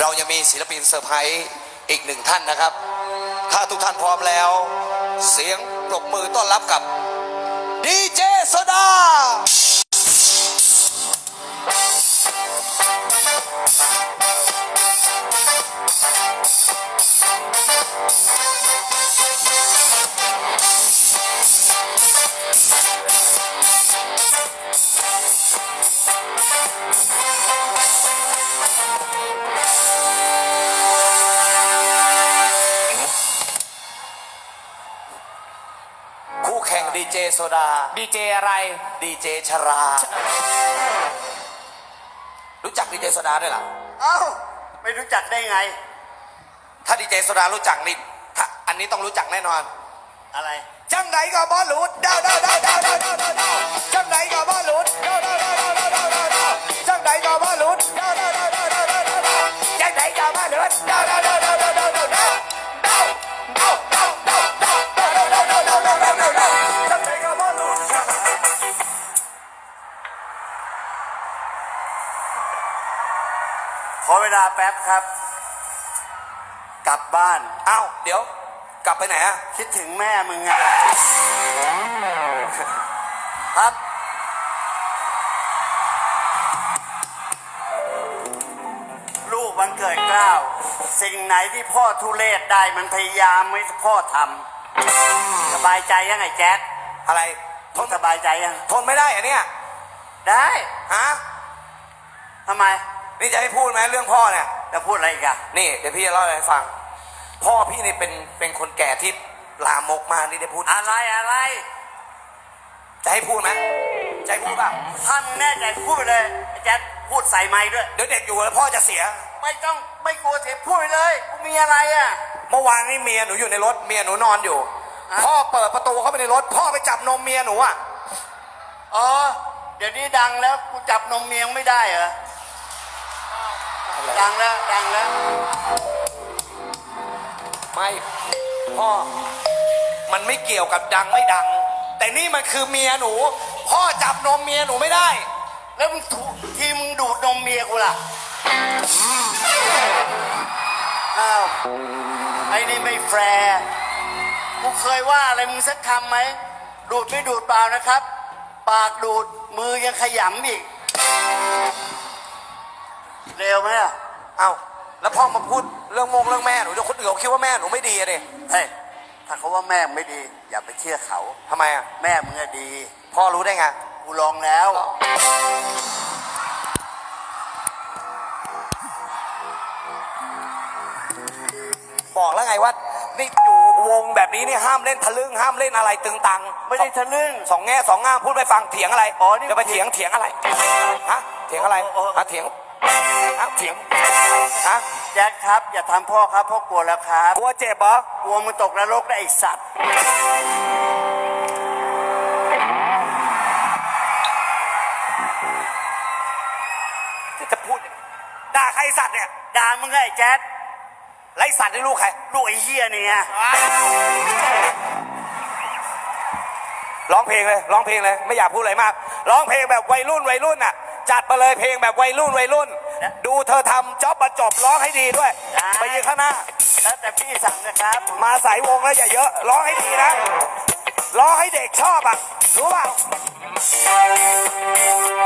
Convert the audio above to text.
เรายังมีศิลปินเซอร์ไพรส์อีกหนึ่งท่านนะครับ ถ้าทุกท่านพร้อมแล้ว เสียงปรบมือต้อนรับกับดีเจโซดา แข่งดีเจโซดา ดีเจอะไร ดีเจชรา รู้จักดีเจโซดาด้วยหรอ เอ้าไม่รู้จักได้ไง ถ้าดีเจโซดารู้จักนี่อันนี้ต้องรู้จักแน่นอน อะไร จังไหนก็บอหลุดดาวดาวดาวดาวดาวดาวดาวจังไหนก็บอหลุดดาวดาวดาวดาวดาวดาวจังไหนก็บอหลุด อเวลาแป๊บครับ กลับบ้านเอ้าเดี๋ยว กลับไปไหนอะคิดถึงแม่มึงไงครับ ลูกวันเกิดเกล้า สิ่งไหนที่พ่อทุเลศได้มันพยายามไม่ให้พ่อทำสบายใจยังไงแจ๊คอะไรททนนสบายใจยัง ทนไม่ได้อะเนี่ยได้ ฮะทำไม นี่จะให้พูดไหมเรื่องพ่อเนี่ยจะพูดอะไรอีกอะนี่เดี๋ยวพี่จะเล่าให้ฟัง พ่อพี่นี่เป็นเป็นคนแก่ที่ลามกมากนี่ได้พูดอะไรอะไร จะให้พูดไหมจะให้พูดป่ะถ้ามึงแน่ใจพูดไปเลยไอ้แจ๊คพูดใส่ไม้ด้วย เดี๋ยวเด็กอยู่แล้วพ่อจะเสีย ไม่ต้องไม่กลัวเสียพูดไปเลยกูมีอะไรอะ เมื่อวานนี้เมียหนูอยู่ในรถเมียหนูนอนอยู่ อะ พ่อเปิดประตูเข้าไปในรถ พ่อไปจับนมเมียหนูอะ อ๋อ เดี๋ยวนี้ดังแล้วกูจับนมเมียงไม่ได้เหรอ ดังแล้วดังแล้วไม่พ่อ มันไม่เกี่ยวกับดังไม่ดัง แต่นี่มันคือเมียหนู พ่อจับนมเมียหนูไม่ได้ แล้วมึงถูทีมึงดูดนมเมียกูล่ะอ้าวไอ้นี่ไม่แฟร์กูเคยว่าอะไรมึงสักคำไหมดูดไม่ดูดเปล่านะครับ ปากดูดมือยังขยำอีก เร็วไหมอะเอ้าแล้วพ่อมาพูดเรื่องมงเรื่องแม่หนูเดี๋ยวคนอื่นเขาคิดว่าแม่หนูไม่ดีอะดิเฮ้ยถ้าเขาว่าแม่มึงไม่ดี อย่าไปเชื่อเขา ทำไมอะแม่มึงอะดี พ่อรู้ได้ไงกูลองแล้ว บอกแล้วไงว่านี่อยู่วงแบบ นี้นี่ห้ามเล่นทะลึ่งห้ามเล่นอะไรตึงตังไม่ได้ทะลึ่งสองแง่สองงามพูดไปฟังเถียงอะไรอ๋อนี่จะไปเถียงเถียงอะไรฮะเถียงอะไรโอ้โอ้ฮะเถียงฮะเถียงฮะแจ็คครับอย่าทำพ่อครับพ่อกลัวแล้วครับกลัวเจ็บเหรอกลัวมึงตกนรกได้ไอสัตว์จะพูดด่าใครสัตว์เนี่ยด่ามึงไงไอ้แจ๊ดไรสัตว์นี่ลูกใคร ลูกไอ้เฮียนี่ไง ร้องเพลงเลยร้องเพลงเลยไม่อยากพูดอะไรมาก ร้องเพลงแบบวัยรุ่นวัยรุ่นน่ะ จัดมาเลยเพลงแบบวัยรุ่นวัยรุ่น ดูเธอทำจ็อบมาจบร้องให้ดีด้วยไปยืนข้างหน้า แล้วแต่พี่สั่งนะครับ มาสายวงแล้วอย่าเยอะร้องให้ดีนะร้องให้เด็กชอบอะรู้เปล่า